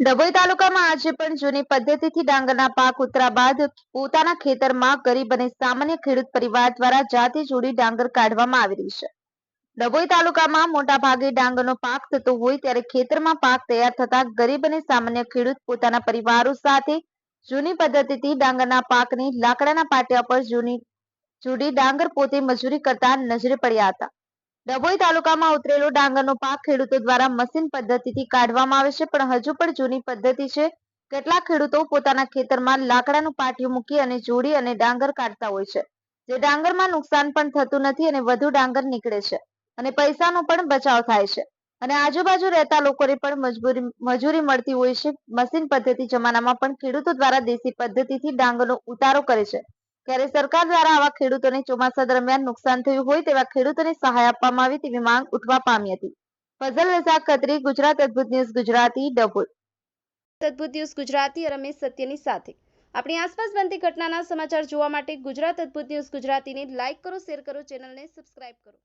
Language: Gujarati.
ડભોઈ તાલુકામાં આજે પણ જૂની પદ્ધતિથી ડાંગરના પાક ઉતરા બાદ પોતાના ખેતરમાં ગરીબ અને સામાન્ય ખેડૂત પરિવાર દ્વારા જાતે જોડી ડાંગર કાઢવામાં આવી રહી છે. ડભોઈ તાલુકામાં મોટા ભાગે ડાંગરનો પાક થતો હોય ત્યારે ખેતરમાં પાક તૈયાર થતા ગરીબ અને સામાન્ય ખેડૂત પોતાના પરિવારો સાથે જૂની પદ્ધતિથી ડાંગરના પાકની લાકડાના પાટિયા પર જૂની, જોડી ડાંગર પોતે મજૂરી કરતા નજરે પડ્યા હતા. ડભોઈ તાલુકામાં ઉતરેલો ડાંગરનો પાક ખેડૂતો દ્વારા મશીન પદ્ધતિથી કાઢવામાં આવે છે, પણ હજુ પણ જૂની પદ્ધતિ છે. કેટલાક ખેડૂતો પોતાના ખેતરમાં લાકડાનું પાટિયું મૂકી અને જોડી અને ડાંગર કાઢતા હોય છે. જે ડાંગરમાં નુકસાન પણ થતું નથી અને વધુ ડાંગર નીકળે છે અને પૈસાનો પણ બચાવ થાય છે. અને આજુબાજુ રહેતા લોકોને પણ મજબૂરી, મજૂરી મળતી હોય છે. મશીન પદ્ધતિ જમાનામાં પણ ખેડૂતો દ્વારા દેશી પદ્ધતિથી ડાંગરનો ઉતારો કરે છે. ત્યારે સરકાર દ્વારા આવા ખેડૂતોને ચોમાસા દરમિયાન નુકસાન થયું હોય તેવા ખેડૂતોને સહાય આપવામાં આવે તેવી માંગ ઉઠવા પામી હતી. ફઝલ રઝા ખત્રી, ગુજરાત અદભુત ન્યૂઝ, ગુજરાતી, ડભોઈ. અદભુત ન્યૂઝ, ગુજરાતી રમેશ સત્યની સાથે. આપણી આસપાસ બનતી ઘટનાના સમાચાર જોવા માટે ગુજરાત અદ્ભુત ન્યૂઝ ગુજરાતીને લાઇક કરો, શેર કરો, ચેનલને સબસ્ક્રાઇબ કરો.